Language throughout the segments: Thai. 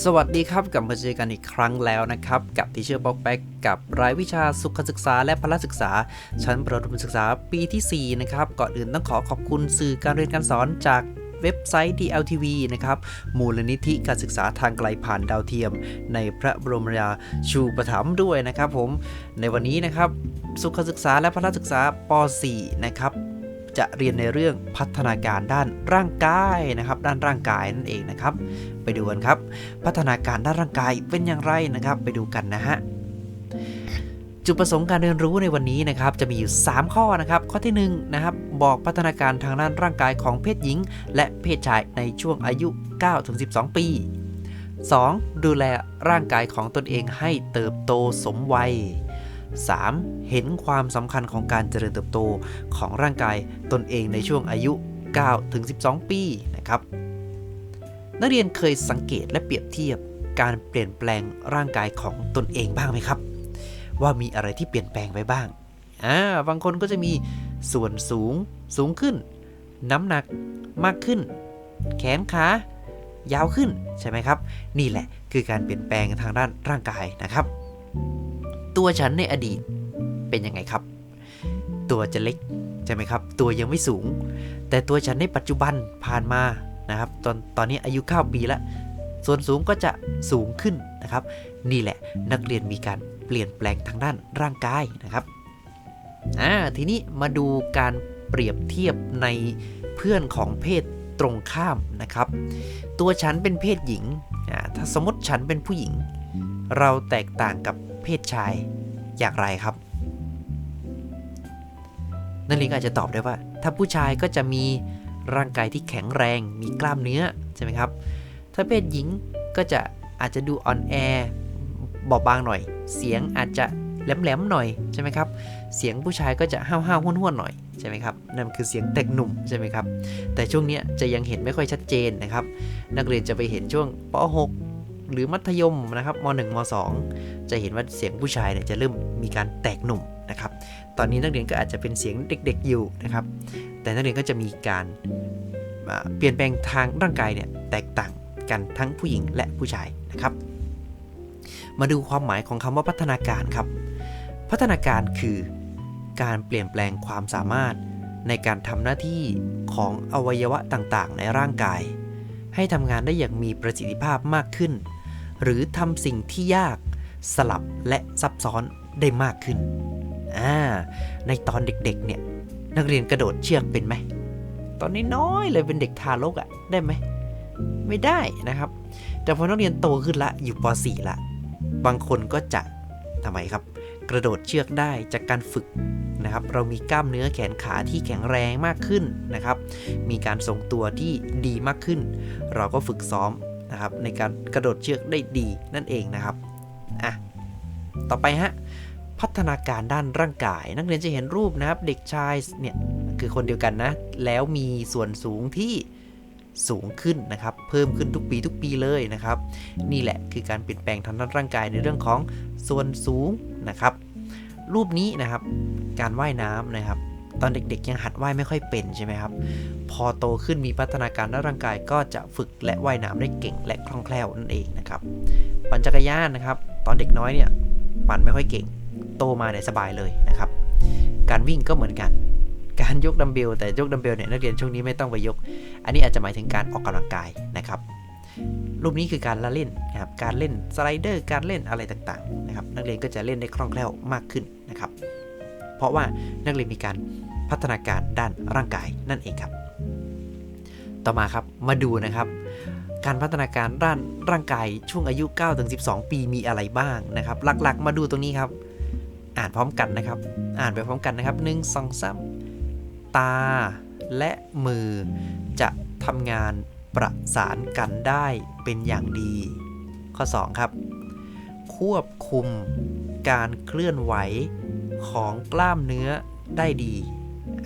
สวัสดีครับกลับมาเจอกันอีกครั้งแล้วนะครับ กับทีเชอร์บ็อกแบ็กกับรายวิชาสุขศึกษาและพละศึกษา ชั้นประถมศึกษาปีที่ 4 นะครับ ก่อนอื่นต้องขอขอบคุณสื่อการเรียนการสอนจากเว็บไซต์ DLTV นะครับ มูลนิธิการศึกษาทางไกลผ่านดาวเทียม ในพระบรมราชูปถัมภ์ด้วยนะครับผม ในวันนี้นะครับ สุขศึกษาและพละศึกษาป .4 นะครับ จะเรียนในเรื่องพัฒนาการด้านร่างกายนะครับ ด้านร่างกายนั่นเองนะครับ ไปดูกันครับ พัฒนาการด้านร่างกายเป็นอย่างไรนะครับ ไปดูกันนะฮะจุดประสงค์การเรียนรู้ในวันนี้นะครับจะมีอยู่ 3 ข้อนะครับ ข้อที่1นะครับบอกพัฒนาการทางด้านร่างกายของเพศหญิง และเพศชายในช่วงอายุ 9-12 ปี 2. ดูแลร่างกายของตนเองให้เติบโตสมวัย 3. เห็นความสำคัญของการเจริญเติบโตของร่างกายตนเองในช่วงอายุ9-12 ปีนะครับ นักเรียนเคยสังเกตและเปรียบเทียบการเปลี่ยนแปลงร่างกายของตนเองบ้างไหมครับ ว่ามีอะไรที่เปลี่ยนแปลงไปบ้างอ่าบางคนก็จะมีส่วนสูงสูงขึ้น น้ำหนักมากขึ้น แขนขายาวขึ้นใช่ไหมครับ นี่แหละคือการเปลี่ยนแปลงทางด้านร่างกายนะครับ ตัวฉันในอดีตเป็นยังไงครับ ตัวจะเล็กใช่ไหมครับ ตัวยังไม่สูง แต่ตัวฉันในปัจจุบันผ่านมานะครับ ตอนตอนนี้อายุ9ปีแล้ว ส่วนสูงก็จะสูงขึ้นนะครับ นี่แหละนักเรียนมีการเปลี่ยนแปลงทางด้านร่างกายนะครับอ่าทีนี้มาดูการเปรียบเทียบในเพื่อนของเพศตรงข้ามนะครับ ตัวฉันเป็นเพศหญิงอ่าถ้าสมมติฉันเป็นผู้หญิง เราแตกต่างกับ เพศชายอย่างไรครับนักเรียนอาจจะตอบได้ว่า ถ้าผู้ชายก็จะมีร่างกายที่แข็งแรง มีกล้ามเนื้อใช่ไหมครับ ถ้าเพศหญิงก็จะอาจจะดูอ่อนแอบอบบางหน่อย เสียงอาจจะแหลมๆหน่อยใช่ไหมครับ เสียงผู้ชายก็จะห้าวๆห้วนๆหน่อยใช่ไหมครับ นั่นคือเสียงเด็กหนุ่มใช่ไหมครับ แต่ช่วงนี้จะยังเห็นไม่ค่อยชัดเจนนะครับ นักเรียนจะไปเห็นช่วงป .6 หรือมัธยมนะครับม .1 ม .2 จะเห็นว่าเสียงผู้ชายเนี่ยจะเริ่มมีการแตกหนุ่มนะครับ ตอนนี้นักเรียนก็อาจจะเป็นเสียงเด็กๆอยู่นะครับ แต่นักเรียนก็จะมีการเปลี่ยนแปลงทางร่างกายเนี่ยแตกต่างกันทั้งผู้หญิงและผู้ชายนะครับ มาดูความหมายของคำว่าพัฒนาการครับ พัฒนาการคือการเปลี่ยนแปลงความสามารถในการทำหน้าที่ของอวัยวะต่างๆ ในร่างกาย ให้ทำงานได้อย่างมีประสิทธิภาพมากขึ้น หรือทำสิ่งที่ยากสลับและซับซ้อนได้มากขึ้นอ่าในตอนเด็กๆเนี่ยนักเรียนกระโดดเชือกเป็นไหมตอนนี้น้อยเลยเป็นเด็กทารกอะ่ะได้ไหมไม่ได้นะครับ แต่พอนักเรียนโตขึ้นละอยู่ป .4 ละบางคนก็จะทำไมครับ กระโดดเชือกได้จากการฝึกนะครับ เรามีกล้ามเนื้อแขนขาที่แข็งแรงมากขึ้นนะครับ มีการทรงตัวที่ดีมากขึ้น เราก็ฝึกซ้อม นะครับ ในการกระโดดเชือกได้ดีนั่นเองนะครับอะต่อไปฮะพัฒนาการด้านร่างกาย นักเรียนจะเห็นรูปนะครับ เด็กชายเนี่ยคือคนเดียวกันนะ แล้วมีส่วนสูงที่สูงขึ้นนะครับ เพิ่มขึ้นทุกปีทุกปีเลยนะครับ นี่แหละคือการเปลี่ยนแปลงทางด้านร่างกายในเรื่องของส่วนสูงนะครับ รูปนี้นะครับ การว่ายน้ำนะครับ ตอนเด็กๆ ยังหัดว่ายไม่ค่อยเป็นใช่ไหมครับ พอโตขึ้นมีพัฒนาการด้านร่างกายก็จะฝึกและว่ายน้ำได้เก่งและคล่องแคล่วนั่นเองนะครับ ปั่นจักรยานนะครับ ตอนเด็กน้อยเนี่ยปั่นไม่ค่อยเก่ง โตมาเนี่ยสบายเลยนะครับ การวิ่งก็เหมือนกัน การยกดัมเบลแต่ยกดัมเบลเนี่ยนักเรียนช่วงนี้ไม่ต้องไปยก อันนี้อาจจะหมายถึงการออกกำลังกายนะครับรูปนี้คือการละเล่นนะครับ การเล่นสไลเดอร์ การเล่นอะไรต่างๆนะครับ นักเรียนก็จะเล่นได้คล่องแคล่วมากขึ้นนะครับ เพราะว่านักเรียนมีการ พัฒนาการด้านร่างกายนั่นเองครับ ต่อมาครับมาดูนะครับ การพัฒนาการด้านร่างกายช่วงอายุ 9-12 ปีมีอะไรบ้างนะครับ หลักๆ มาดูตรงนี้ครับ อ่านพร้อมกันนะครับ อ่านไปพร้อมกันนะครับ 1 2 3 ตาและมือจะทำงานประสานกันได้เป็นอย่างดี ข้อ 2 ครับ ควบคุมการเคลื่อนไหวของกล้ามเนื้อได้ดี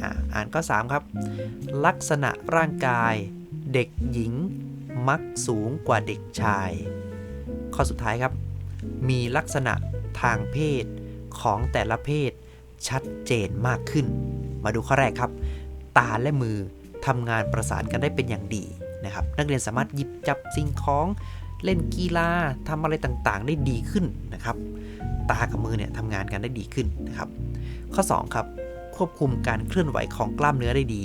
อ่าอ่านข้อ3ครับ ลักษณะร่างกาย เด็กหญิง มักสูงกว่าเด็กชาย ข้อสุดท้ายครับ มีลักษณะทางเพศของแต่ละเพศชัดเจนมากขึ้น มาดูข้อแรกครับ ตาและมือทำงานประสานกันได้เป็นอย่างดีนะครับ นักเรียนสามารถหยิบจับสิ่งของเล่นกีฬาทำอะไรต่างๆ ได้ดีขึ้นนะครับ ตากับมือเนี่ยทำงานกันได้ดีขึ้นนะครับ ข้อ 2 ครับ ควบคุมการเคลื่อนไหวของกล้ามเนื้อได้ดี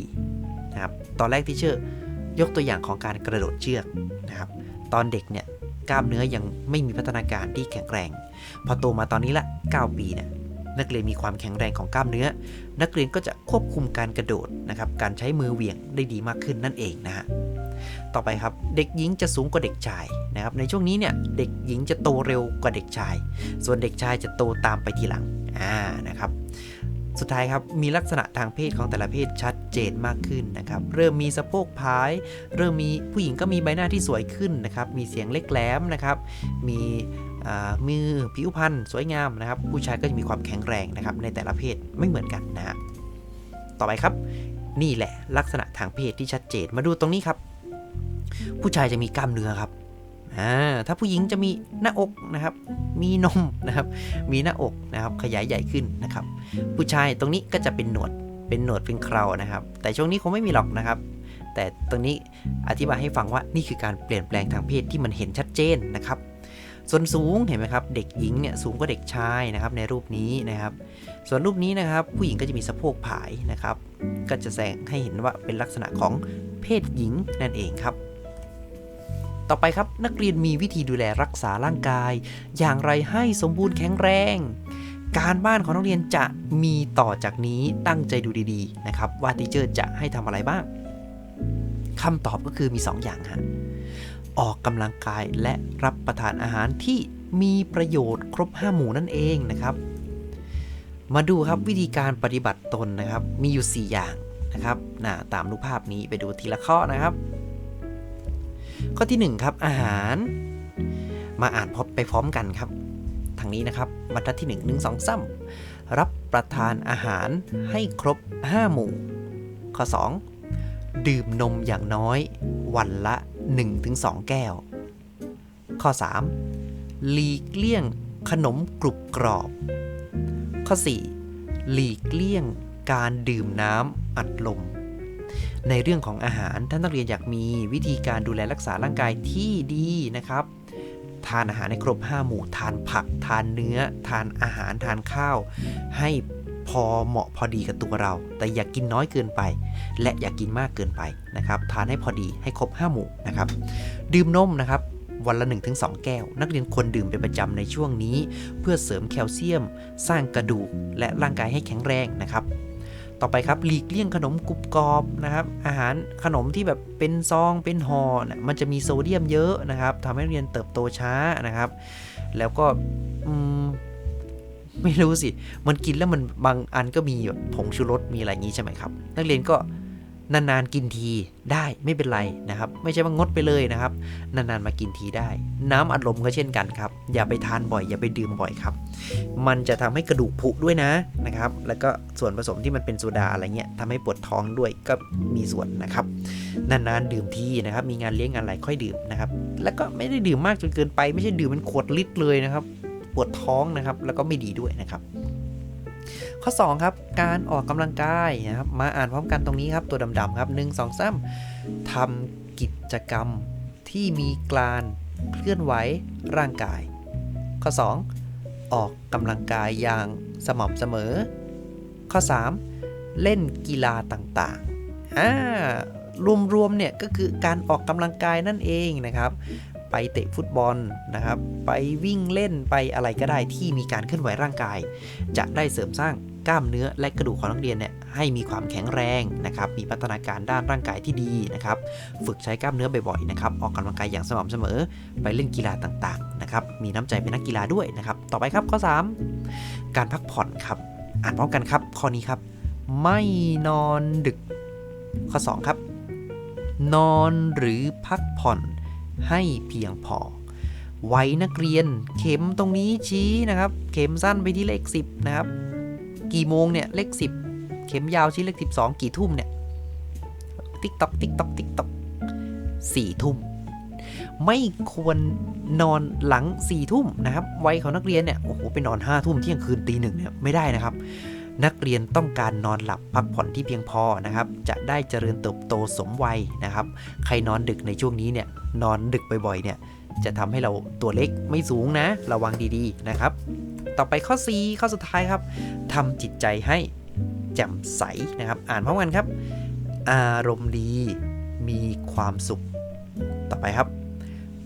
นะครับตอนแรกที่เชื่อยกตัวอย่างของการกระโดดเชือกนะครับตอนเด็กเนี่ยกล้ามเนื้อยังไม่มีพัฒนาการที่แข็งแรง พอโตมาตอนนี้ละ 9 ปีเนี่ยนักเรียนมีความแข็งแรงของกล้ามเนื้อ นักเรียนก็จะควบคุมการกระโดดนะครับการใช้มือเหวี่ยงได้ดีมากขึ้นนั่นเองนะฮะต่อไปครับเด็กหญิงจะสูงกว่าเด็กชายนะครับในช่วงนี้เนี่ยเด็กหญิงจะโตเร็วกว่าเด็กชาย ส่วนเด็กชายจะโตตามไปทีหลังอ่านะครับ สุดท้ายครับมีลักษณะทางเพศของแต่ละเพศชัดเจนมากขึ้นนะครับเริ่มมีสะโพกพาย เริ่มมีผู้หญิงก็มีใบหน้าที่สวยขึ้นนะครับมีเสียงเล็กแหลมนะครับมีมือผิวพรรณสวยงามนะครับผู้ชายก็จะมีความแข็งแรงนะครับในแต่ละเพศไม่เหมือนกันนะฮะต่อไปครับ นี่แหละลักษณะทางเพศที่ชัดเจนมาดูตรงนี้ครับ ผู้ชายจะมีกล้ามเนื้อครับ อ่าถ้าผู้หญิงจะมีหน้าอกนะครับ มีนมนะครับ มีหน้าอกนะครับ ขยายใหญ่ขึ้นนะครับ ผู้ชายตรงนี้ก็จะเป็นหนวด เป็นหนวดเป็นเครานะครับ แต่ช่วงนี้คงไม่มีหรอกนะครับ แต่ตรงนี้อธิบายให้ฟังว่านี่คือการเปลี่ยนแปลงทางเพศที่มันเห็นชัดเจนนะครับ ส่วนสูงเห็นไหมครับ เด็กหญิงเนี่ยสูงกว่าเด็กชายนะครับในรูปนี้นะครับ ส่วนรูปนี้นะครับผู้หญิงก็จะมีสะโพกผายนะครับ ก็จะแสดงให้เห็นว่าเป็นลักษณะของเพศหญิงนั่นเองครับ ต่อไปครับนักเรียนมีวิธีดูแลรักษาร่างกาย อย่างไรให้สมบูรณ์แข็งแรง การบ้านของนักเรียนจะมีต่อจากนี้ตั้งใจดูดีๆนะครับว่าทีเจอร์จะให้ทำอะไรบ้างคำตอบก็คือมี 2 อย่างฮะออกกำลังกายและรับประทานอาหารที่มีประโยชน์ครบ 5 หมู่นั่นเองนะครับ มาดูครับวิธีการปฏิบัติตนนะครับมีอยู่ 4 อย่างนะครับนะตามรูปภาพนี้ไปดูทีละข้อนะครับ ข้อที่ 1 ครับ อาหาร มาอ่านพบไปพร้อมกันครับ ทางนี้นะครับบรรทัดที่ 1 1 2 3รับประทานอาหารให้ครบ 5 หมู่ ข้อ 2 ดื่มนมอย่างน้อย วันละ 1-2 แก้ว ข้อ 3 หลีกเลี่ยงขนมกรุบกรอบ ข้อ 4 หลีกเลี่ยงการดื่มน้ำอัดลม ในเรื่องของอาหารท่านนักเรียนอยากมีวิธีการดูแลรักษาร่างกายที่ดีนะครับ ทานอาหารในครบ 5 หมู่ ทานผัก ทานเนื้อ ทานอาหาร ทานข้าว ให้พอเหมาะพอดีกับตัวเรา แต่อย่ากกินน้อยเกินไป และอย่ากกินมากเกินไปนะครับ ทานให้พอดีให้ครบ 5 หมู่นะครับ ดื่มนมนะครับวันละ 1-2 แก้ว นักเรียนควรดื่มเป็นประจำในช่วงนี้ เพื่อเสริมแคลเซียม สร้างกระดูก และร่างกายให้แข็งแรงนะครับ ต่อไปครับหลีกเลี่ยงขนมกรุบกรอบนะครับ อาหารขนมที่แบบเป็นซองเป็นห่อนะมันจะมีโซเดียมเยอะนะครับทำให้เรียนเติบโตช้านะครับ แล้วก็มไม่รู้สิ มันกินแล้วมันบางอันก็มีแบบผงชูรสมีอะไรงนี้ใช่ไหมครับ นักเรียนก็ นานๆกินทีได้ไม่เป็นไรนะครับ ไม่ใช่ว่างดไปเลยนะครับ นานๆมากินทีได้ น้ำอัดลมก็เช่นกันครับ อย่าไปทานบ่อย อย่าไปดื่มบ่อยครับ มันจะทำให้กระดูกผุด้วยนะนะครับ แล้วก็ส่วนผสมที่มันเป็นโซดาอะไรเงี้ยทำให้ปวดท้องด้วยก็มีส่วนนะครับ นานๆดื่มทีนะครับ มีงานเลี้ยงงานอะไรค่อยดื่มนะครับ แล้วก็ไม่ได้ดื่มมากจนเกินไป ไม่ใช่ดื่มเป็นขวดลิตรเลยนะครับ ปวดท้องนะครับ แล้วก็ไม่ดีด้วยนะครับ ข้อ 2 ครับ การออกกำลังกายนะครับ มาอ่านพร้อมกันตรงนี้ครับ ตัวดำๆครับ 1 2 3ทำกิจกรรมที่มีการเคลื่อนไหวร่างกาย ข้อ 2 ออกกำลังกายอย่างสม่ำเสมอ ข้อ 3 เล่นกีฬาต่างๆอ่ารวมๆเนี่ยก็คือการออกกำลังกายนั่นเองนะครับ ไปเตะฟุตบอลนะครับ ไปวิ่งเล่นไปอะไรก็ได้ที่มีการเคลื่อนไหวร่างกาย จะได้เสริมสร้างกล้ามเนื้อและกระดูกของนักเรียนเนี่ยให้มีความแข็งแรงนะครับ มีพัฒนาการด้านร่างกายที่ดีนะครับ ฝึกใช้กล้ามเนื้อบ่อยๆนะครับ ออกกำลังกายอย่างสม่ำเสมอ ไปเล่นกีฬาต่างๆนะครับ มีน้ำใจเป็นนักกีฬาด้วยนะครับ ต่อไปครับข้อ 3 การพักผ่อนครับ อ่านพร้อมกันครับ ข้อนี้ครับ ไม่นอนดึก ข้อ 2 ครับ นอนหรือพักผ่อน ให้เพียงพอ ไวัยนักเรียนเข็มตรงนี้ชี้นะครับ เข็มสั้นไปที่เลข 10 นะครับ กี่โมงเนี่ยเลข 10 เข็มยาวชี้เลข 12 กี่ทุ่มเนี่ยติ๊กตอกติ๊กตอกติ๊กตอกสี่ทุ่มไม่ควรนอนหลัง4ี่ทุ่มนะครับ ไวัยของนักเรียนเนี่ย โอ้โห ไปนอน5้าทุ่มเที่ยงคืนตีหนึ่งเนี่ย ไม่ได้นะครับ นักเรียนต้องการนอนหลับพักผ่อนที่เพียงพอนะครับ จะได้เจริญเติบโตสมวัยนะครับ ใครนอนดึกในช่วงนี้เนี่ยนอนดึกบ่อยๆเนี่ยจะทำให้เราตัวเล็กไม่สูงนะ ระวังดีๆนะครับ ต่อไปข้อ4ข้อสุดท้ายครับทำจิตใจให้แจ่มใสนะครับ อ่านพร้อมกันครับ อารมณ์ดีมีความสุข ต่อไปครับ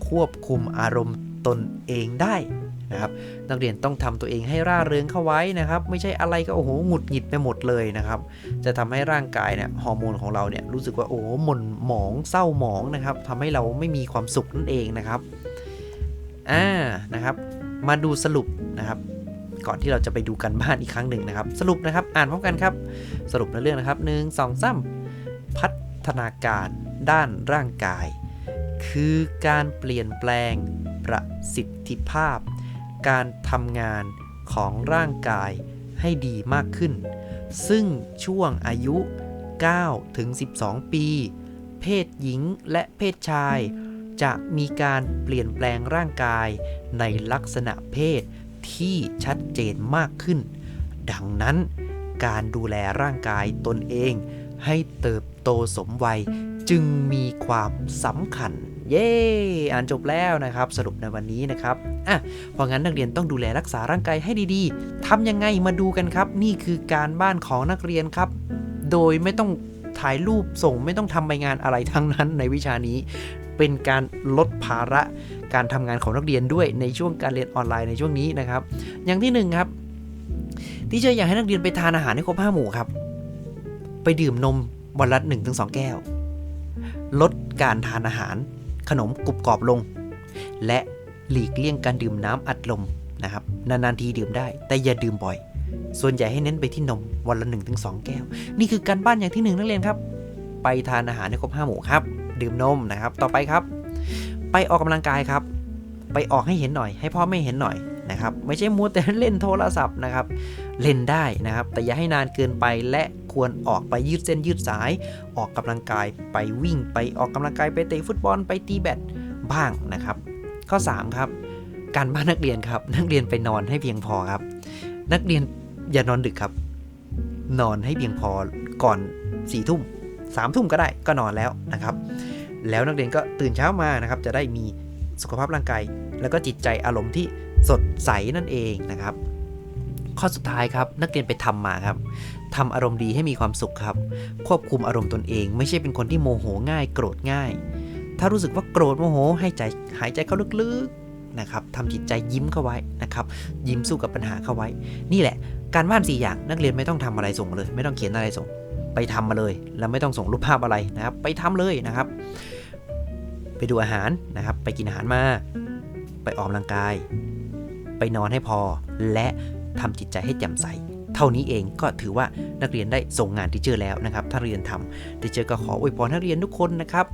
ควบคุมอารมณ์ตนเองได้ นะครับนักเรียนต้องทำตัวเองให้ร่าเริงเข้าไว้นะครับ ไม่ใช่อะไรก็โอ้โหหงุดหงิดไปหมดเลยนะครับ จะทำให้ร่างกายเนี่ยฮอร์โมนของเราเนี่ยรู้สึกว่าโอ้โหหม่นหมองเศร้าหมองนะครับทำให้เราไม่มีความสุขนั่นเองนะครับอ่านะครับ มาดูสรุปนะครับ ก่อนที่เราจะไปดูกันบ้านอีกครั้งหนึ่งนะครับ สรุปนะครับอ่านพร้อมกันครับ สรุปในเรื่องนะครับหนึ่งสองสามพัฒนาการด้านร่างกาย คือการเปลี่ยนแปลงประสิทธิภาพ การทำงานของร่างกายให้ดีมากขึ้น ซึ่งช่วงอายุ 9 ถึง 12 ปี เพศหญิงและเพศชาย จะมีการเปลี่ยนแปลงร่างกายในลักษณะเพศที่ชัดเจนมากขึ้น ดังนั้นการดูแลร่างกายตนเองให้เติบโตสมวัย จึงมีความสำคัญ เย้อ่านจบแล้วนะครับ สรุปในวันนี้นะครับอะเพราะงั้นนักเรียนต้องดูแลรักษาร่างกายให้ดีๆทำยังไงมาดูกันครับ นี่คือการบ้านของนักเรียนครับ โดยไม่ต้องถ่ายรูปส่งไม่ต้องทำใบงานอะไรทั้งนั้นในวิชานี้เป็นการลดภาระการทำงานของนักเรียนด้วยในช่วงการเรียนออนไลน์ในช่วงนี้นะครับ อย่างที่หนึ่งครับ ที่เชอร์อยากให้นักเรียนไปทานอาหารให้ครบห้าหมู่ครับ ไปดื่มนมวันละ1-2 แก้ว ลดการทานอาหารขนมกรุบกรอบลง และหลีกเลี่ยงการดื่มน้ำอัดลมนะครับนานๆทีดื่มได้ แต่อย่าดื่มบ่อย ส่วนใหญ่ให้เน้นไปที่นมวันละ1-2 แก้ว นี่คือการบ้านอย่างที่หนึ่งนักเรียนครับ ไปทานอาหารให้ครบห้าหมู่ครับ ดื่มนมนะครับ ต่อไปครับ ไปออกกำลังกายครับ ไปออกให้เห็นหน่อย ให้พ่อไม่เห็นหน่อยนะครับ ไม่ใช่มัวแต่เล่นโทรศัพท์นะครับ เล่นได้นะครับ แต่อย่าให้นานเกินไปและ ควรออกไปยืดเส้นยืดสาย ออกกำลังกายไปวิ่ง ไปออกกำลังกายไปเตะฟุตบอลไปตีแบดบ้างนะครับ ข้อ 3 ครับ การบ้านนักเรียนครับ นักเรียนไปนอนให้เพียงพอครับ นักเรียนอย่านอนดึกครับ นอนให้เพียงพอก่อน4ี่ทุ่มสามทุ่มก็ได้ก็นอนแล้วนะครับ แล้วนักเรียนก็ตื่นเช้ามานะครับ จะได้มีสุขภาพร่างกาย แล้วก็จิตใจอารมณ์ที่สดใสนั่นเองนะครับ ข้อสุดท้ายครับนักเรียนไปทำมาครับทำอารมณ์ดีให้มีความสุขครับ ควบคุมอารมณ์ตนเอง ไม่ใช่เป็นคนที่โมโหง่าย โกรธง่าย ถ้ารู้สึกว่าโกรธโมโหให้ใจหายใจเข้าลึกๆนะครับทำจิตใจยิ้มเข้าไว้นะครับ ยิ้มสู้กับปัญหาเข้าไว้ นี่แหละ การบ้าน4อย่างนักเรียนไม่ต้องทำอะไรส่งเลย ไม่ต้องเขียนอะไรส่ง ไปทำมาเลย แล้วไม่ต้องส่งรูปภาพอะไรนะครับ ไปทำเลยนะครับ ไปดูอาหารนะครับ ไปกินอาหารมา ไปออกกำลังกาย ไปนอนให้พอและ ทำจิตใจให้แจ่มใส เท่านี้เองก็ถือว่านักเรียนได้ส่งงานที่เจอแล้วนะครับ ถ้าเรียนทำที่เจอก็ขออวยพรนักเรียนทุกคนนะครับ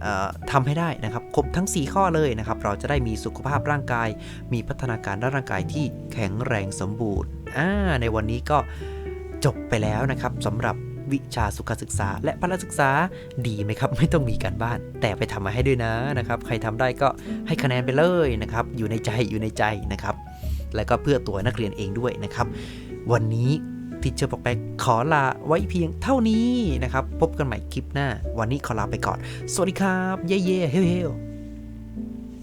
เอ่อทำให้ได้นะครับ ครบทั้ง 4 ข้อเลยนะครับ เราจะได้มีสุขภาพร่างกาย มีพัฒนาการด้านร่างกายที่แข็งแรงสมบูรณ์อ่าในวันนี้ก็จบไปแล้วนะครับสำหรับวิชาสุขศึกษา และพละศึกษาดีไหมครับ ไม่ต้องมีการบ้าน แต่ไปทำมาให้ด้วยนะนะครับ ใครทำได้ก็ให้คะแนนไปเลยนะครับ อยู่ในใจอยู่ในใจนะครับ และก็เพื่อตัวนักเรียนเองด้วยนะครับ วันนี้ทิเชอร์ปอกแปกขอลาไว้เพียงเท่านี้นะครับ พบกันใหม่คลิปหน้า วันนี้ขอลาไปก่อน สวัสดีครับ เย่เย่เฮลเฮล